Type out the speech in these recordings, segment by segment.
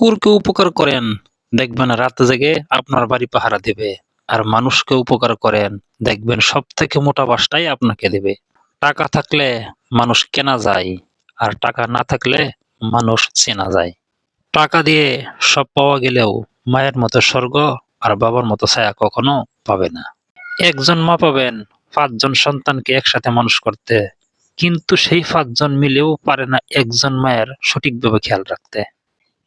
কুকুরকে উপকার করেন, দেখবেন রাত জেগে আপনার বাড়ি পাহারা দেবে আর মানুষকে উপকার করেন, দেখবেন সব থেকে মোটা বাসটাই আপনাকে দেবে। টাকা থাকলে মানুষ কেনা যায় আর টাকা না থাকলে মানুষ চেনা যায়। টাকা দিয়ে সব পাওয়া গেলেও মায়ের মতো স্বর্গ আর বাবার মতো ছায়া কখনো পাবে না। একজন মা পাবেন পাঁচজন সন্তানকে একসাথে মানুষ করতে, কিন্তু সেই পাঁচজন মিলেও পারে না একজন মায়ের সঠিকভাবে খেয়াল রাখতে।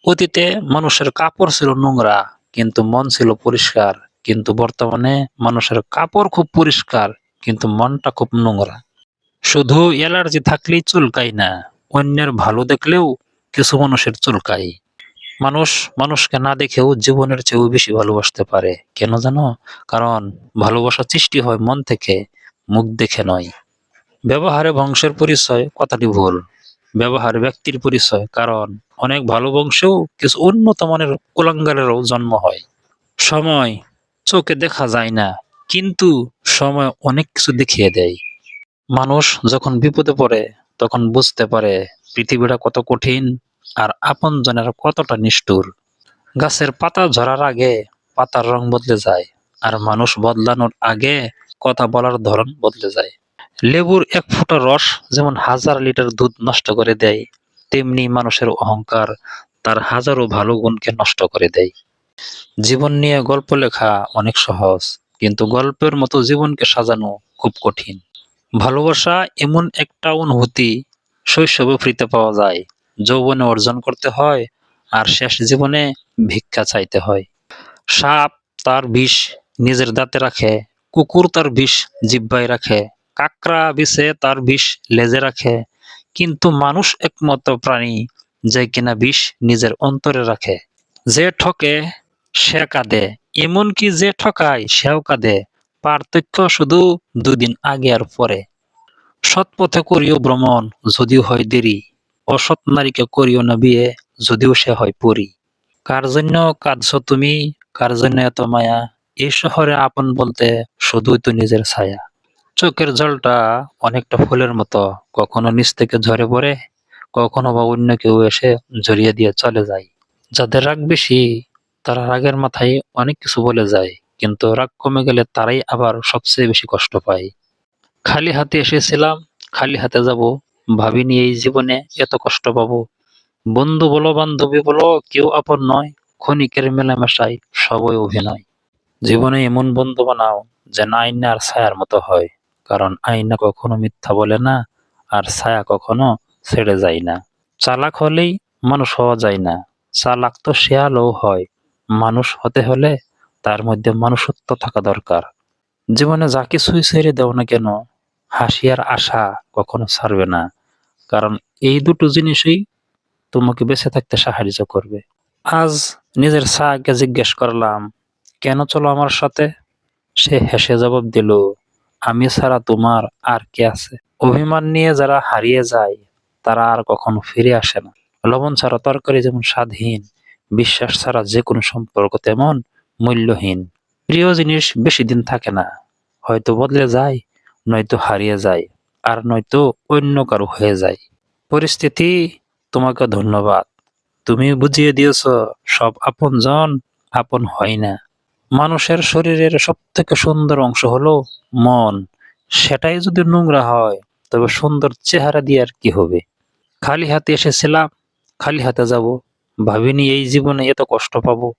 অতীতে মানুষের কাপড় ছিল নোংরা, কিন্তু মন ছিল পরিষ্কার। কিন্তু বর্তমানে মানুষের কাপড় খুব পরিষ্কার, কিন্তু মনটা খুব নোংরা। শুধু অ্যালার্জি থাকলেই চুলকায় না, অন্যের ভালো দেখলেও কিছু মানুষের চুলকায়। মানুষ মানুষকে না দেখেও জীবনের চেয়েও বেশি ভালোবাসতে পারে। কেন জানো? কারণ ভালোবাসা সৃষ্টি হয় মন থেকে, মুখ দেখে নয়। ব্যবহারে বংশের পরিচয়, কথাটি ভুল। ব্যবহার, ব্যক্তির পরিচয়, কারণ অনেক ভালো বংশেও কিছু উন্নত মানের কুলাঙ্গারেরও জন্ম হয়। সময় চোখে দেখা যায় না, কিন্তু সময় অনেক কিছু দেখিয়ে দেয়। মানুষ যখন বিপদে পড়ে, তখন বুঝতে পারে পৃথিবীটা কত কঠিন আর আপনজনের কতটা নিষ্ঠুর। গাছের পাতা ঝরার আগে পাতার রং বদলে যায় আর মানুষ বদলানোর আগে কথা বলার ধরন বদলে যায়। লেবুর এক ফোঁটা রস যেমন হাজার লিটার দুধ নষ্ট করে দেয়, তেমনি মানুষের অহংকার তার হাজারো ভালো গুণকে নষ্ট করে দেয়। জীবন নিয়ে গল্প লেখা অনেক সহজ, কিন্তু গল্পের মতো জীবনকে সাজানো খুব কঠিন। ভালোবাসা এমন একটা অনুভূতি শৈশবে ফ্রিতে পাওয়া যায়, যৌবনে অর্জন করতে হয় আর শেষ জীবনে ভিক্ষা চাইতে হয়। সাপ তার বিষ নিজের দাঁতে রাখে, কুকুর তার বিষ জিব্বায় রাখে কাকড়া বিষে তার বিষ লেজে রাখে। কিন্তু মানুষ একমাত্র প্রাণী যে কিনা বিষ নিজের অন্তরে রাখে। যে ঠকে, সে কাঁদে। এমনকি যে ঠকায়, সেও কাঁদে। পার্থক্য শুধু দুদিন আগে আর পরে। সৎ পথে করিও ভ্রমণ, যদিও হয় দেরি। অসৎ নারীকে করিও না বিয়ে, যদিও সে হয় পরি। কার জন্য কাঁদছ তুমি? কার জন্য এত মায়া? এই শহরে আপন বলতে শুধুই তো নিজের ছায়া। চোখের জলটা অনেকটা ফুলের মতো, কখনো নিচ থেকে ঝরে পড়ে, কখনো বা অন্য কেউ এসে জড়িয়ে দিয়ে চলে যায়। যাদের রাগ বেশি, তারা রাগের মাথায় অনেক কিছু বলে যায়, কিন্তু রাগ কমে গেলে তারাই আবার সবচেয়ে বেশি কষ্ট পায়। খালি হাতে এসেছিলাম, খালি হাতে যাব ভাবিনি এই জীবনে এত কষ্ট পাবো। বন্ধু বলো, বান্ধবী বলো, কেউ আপন নয়, ক্ষণিকের মেলামেশায় সবই অভিনয়। জীবনে এমন বন্ধু বানাও, যেন আইনা আর ছায়ার মতো হয়। কারণ আইনা কখনো মিথ্যা বলে না, আর ছায়া কখনো ছেড়ে যায় না। চালাক হলেই মানুষ হওয়া যায় না। চালাক তো শেয়ালও হয়। মানুষ হতে হলে তার মধ্যে মানুষত্ব থাকা দরকার। জীবনে যা কিছুই ছেড়ে দাও না কেন, হাসি আর আশা কখনো ছাড়বে না। কারণ এই দুটো জিনিসই তোমাকে বেঁচে থাকতে সাহায্য করবে। আজ নিজের ছায়াকে জিজ্ঞেস করলাম, কেন চলো আমার সাথে? সে হেসে জবাব দিল আমি ছাড়া তোমার আর কে আছে? অভিমান নিয়ে যারা হারিয়ে যায়, তারা আর কখনো ফিরে আসে না। লবণ ছাড়া তরকারি যেমন স্বাদহীন বিশ্বাস ছাড়া যে কোনো সম্পর্ক তেমন মূল্যহীন। প্রিয় জিনিস বেশি দিন থাকে না। হয়তো বদলে যায়, নয়তো হারিয়ে যায়, আর নয়তো অন্য কারও হয়ে যায়। পরিস্থিতি তোমাকে ধন্যবাদ। তুমি বুঝিয়ে দিয়েছ, সব আপনজন আপন হয় না। মানুষের শরীরের সব থেকে সুন্দর অংশ হলো মন। সেটাই যদি নোংরা হয়, তবে সুন্দর চেহারা দিয়ে আর কি হবে? খালি হাতে এসেছিলাম, খালি হাতে যাব। ভাবিনি এই জীবনে এত কষ্ট পাবো।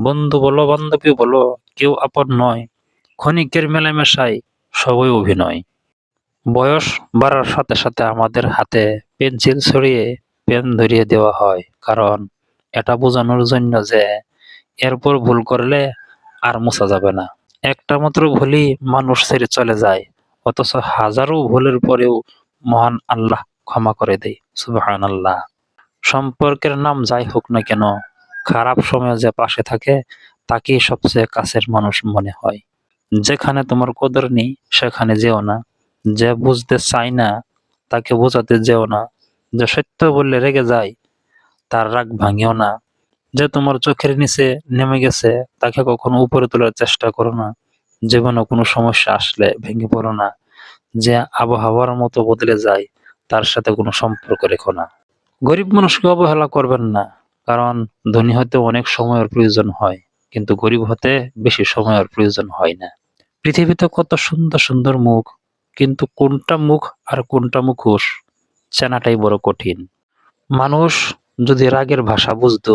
বন্ধু বলো, বান্ধবী বলো, কেউ আপন নয়। ক্ষণিকের মেলামেশায় সবই অভিনয়। বয়স বাড়ার সাথে সাথে আমাদের হাতে পেন্সিল ছড়িয়ে পেন ধরিয়ে দেওয়া হয়। কারণ এটা বোঝানোর জন্য যে, এরপর ভুল করলে আর মোছা যাবে না। একটা মাত্র ভুলই মানুষ ছেড়ে চলে যায়, অথচ হাজারো ভুলের পরেও মহান আল্লাহ ক্ষমা করে দেয় সুবহান আল্লাহ সম্পর্কের নাম যাই হোক না কেন, খারাপ সময়ে যে পাশে থাকে, তাকেই সবচেয়ে কাছের মানুষ মনে হয়। যেখানে তোমার কদর নেই, সেখানে যেও না। যে বুঝতে চাই না, তাকে বোঝাতে যেও না। যে সত্য বললে রেগে যায়, তার রাগ ভাঙিও না। যে তোমার চোখের নিচে নেমে গেছে, তাকে কখনো উপরে তোলার চেষ্টা করো না। জীবনে কোনো সমস্যা আসলে ভেঙে পড়ো না। যে আবহাওয়ার মতো বদলে যায়, তার সাথে কোনো সম্পর্ক রেখো না। গরিব মানুষকে অবহেলা করবেন না, কারণ ধনী হতে অনেক সময়ের প্রয়োজন হয়, কিন্তু গরিব হতে বেশি সময়ের প্রয়োজন হয় না। পৃথিবীতে কত সুন্দর সুন্দর মুখ, কিন্তু কোনটা মুখ আর কোনটা মুখোশ, চেনাটাই বড় কঠিন। মানুষ যদি রাগের ভাষা বুঝতো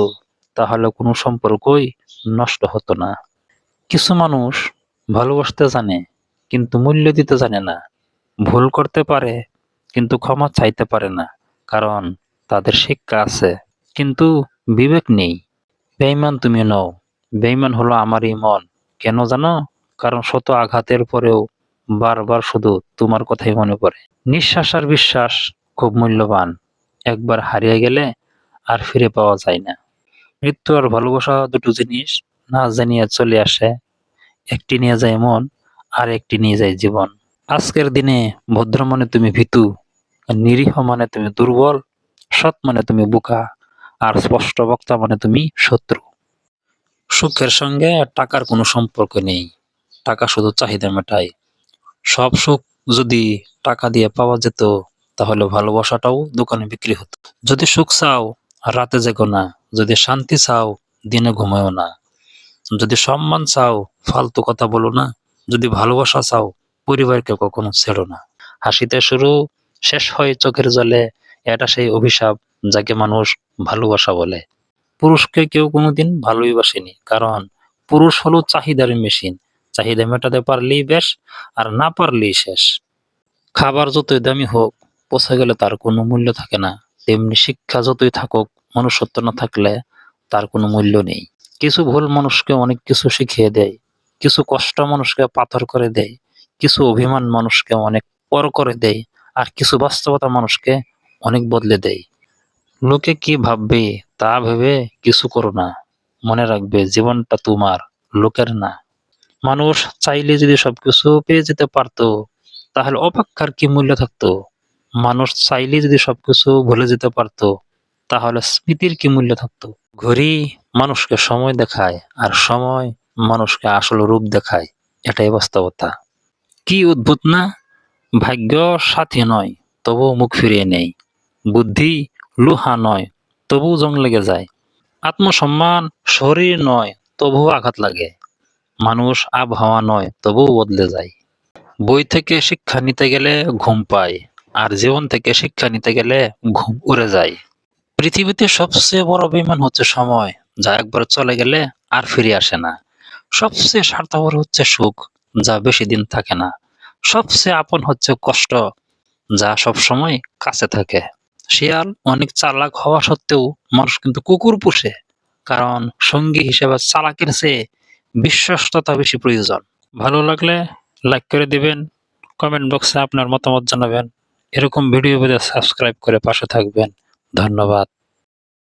তাহলে কোনো সম্পর্কই নষ্ট হতো না। কিছু মানুষ ভালোবাসতে জানে, কিন্তু মূল্য দিতে জানে না। ভুল করতে পারে, কিন্তু ক্ষমা চাইতে পারে না, কারণ তাদের শিক্ষা আছে। কিন্তু বিবেক নেই। বেইমান তুমি নও। বেইমান হলো আমারই মন কেন জানো? কারণ শত আঘাতের পরেও বারবার শুধু তোমার কথাই মনে পড়ে। নিঃশ্বাস আর বিশ্বাস খুব মূল্যবান। একবার হারিয়ে গেলে আর ফিরে পাওয়া যায় না। মৃত্যু আর ভালোবাসা দুটো জিনিস না জানিয়ে চলে আসে। একটি নিয়ে যায় মন আর একটি নিয়ে যায় জীবন। আজকের দিনে ভদ্র মানে তুমি ভীতু, নিরীহ মানে তুমি দুর্বল, সৎ মানে তুমি বোকা, আর স্পষ্ট বক্তা মানে তুমি শত্রু। সুখের সঙ্গে টাকার কোনো সম্পর্ক নেই, টাকা শুধু চাহিদা মেটায়। সব সুখ যদি টাকা দিয়ে পাওয়া যেত, তাহলে ভালোবাসাটাও দোকানে বিক্রি হতো। যদি সুখ চাও, রাতে জেগো না যদি শান্তি চাও, দিনে ঘুমায়ও না। যদি সম্মান চাও, ফালতু কথা বলো না। যদি ভালোবাসা চাও, পরিবারকে কখনো ছেড়ো না। হাসিতে শুরু, শেষ হয় চোখের জলে। এটা সেই অভিশাপ যাকে মানুষ ভালোবাসা বলে। পুরুষকে কেউ কোনোদিন ভালোই বাসেনি, কারণ পুরুষ হলো চাহিদার মেশিন। চাহিদা মেটাতে পারলেই বেশ, আর না পারলেই শেষ। খাবার যতই দামি হোক, পচে গেলে তার কোনো মূল্য থাকে না। তেমনি শিক্ষা যতই থাকুক মনুষ্যত্ব না থাকলে তার কোনো মূল্য নেই। কিছু ভুল মানুষকে অনেক কিছু শিখিয়ে দেয়, কিছু কষ্ট মানুষকে পাথর করে দেয়, কিছু অভিমান মানুষকে অনেক পর করে দেয়, আর কিছু বাস্তবতা মানুষকে অনেক বদলে দেয়। লোকে কি ভাববে তা ভেবে কিছু করো না। মনে রাখবে জীবনটা তোমার, লোকের না। মানুষ চাইলে যদি সবকিছু পেয়ে যেতে পারতো, তাহলে অপেক্ষার কি মূল্য থাকতো? মানুষ চাইলে যদি সবকিছু ভুলে যেতে পারতো তাহলে স্মৃতির কি মূল্য থাকতো? ঘড়ি মানুষকে সময় দেখায় আর সময় মানুষকে আসল রূপ দেখায়। এটাই বাস্তবতা। কি অদ্ভুত না? ভাগ্য সাথী নয় তবু মুখ ফিরিয়ে নেই। বুদ্ধি লোহা নয় তবু জং লেগে যায়। আত্মসম্মান শরীর নয়, তবুও আঘাত লাগে। মানুষ আবহাওয়া নয়, তবুও বদলে যায়। বই থেকে শিক্ষা নিতে গেলে ঘুম পায়, আর জীবন থেকে শিক্ষা নিতে গেলে ঘুম উড়ে যায়। পৃথিবীতে সবচেয়ে বড় বিমান হচ্ছে সময়, যা একবার চলে গেলে আর ফিরে আসে না। সবচেয়ে স্বার্থপর হচ্ছে সুখ, যা বেশি দিন থাকে না। সবচেয়ে আপন হচ্ছে কষ্ট, যা সব সময় কাছে থাকে। শিয়াল অনেক চালাক হওয়া সত্ত্বেও মানুষ কিন্তু কুকুর পুষে, কারণ সঙ্গী হিসেবে চালাকের চেয়ে বিশ্বস্ততা বেশি প্রয়োজন। ভালো লাগলে লাইক করে দিবেন কমেন্ট বক্সে আপনার মতামত জানাবেন। এরকম ভিডিও পেতে সাবস্ক্রাইব করে পাশে থাকবেন। ধন্যবাদ।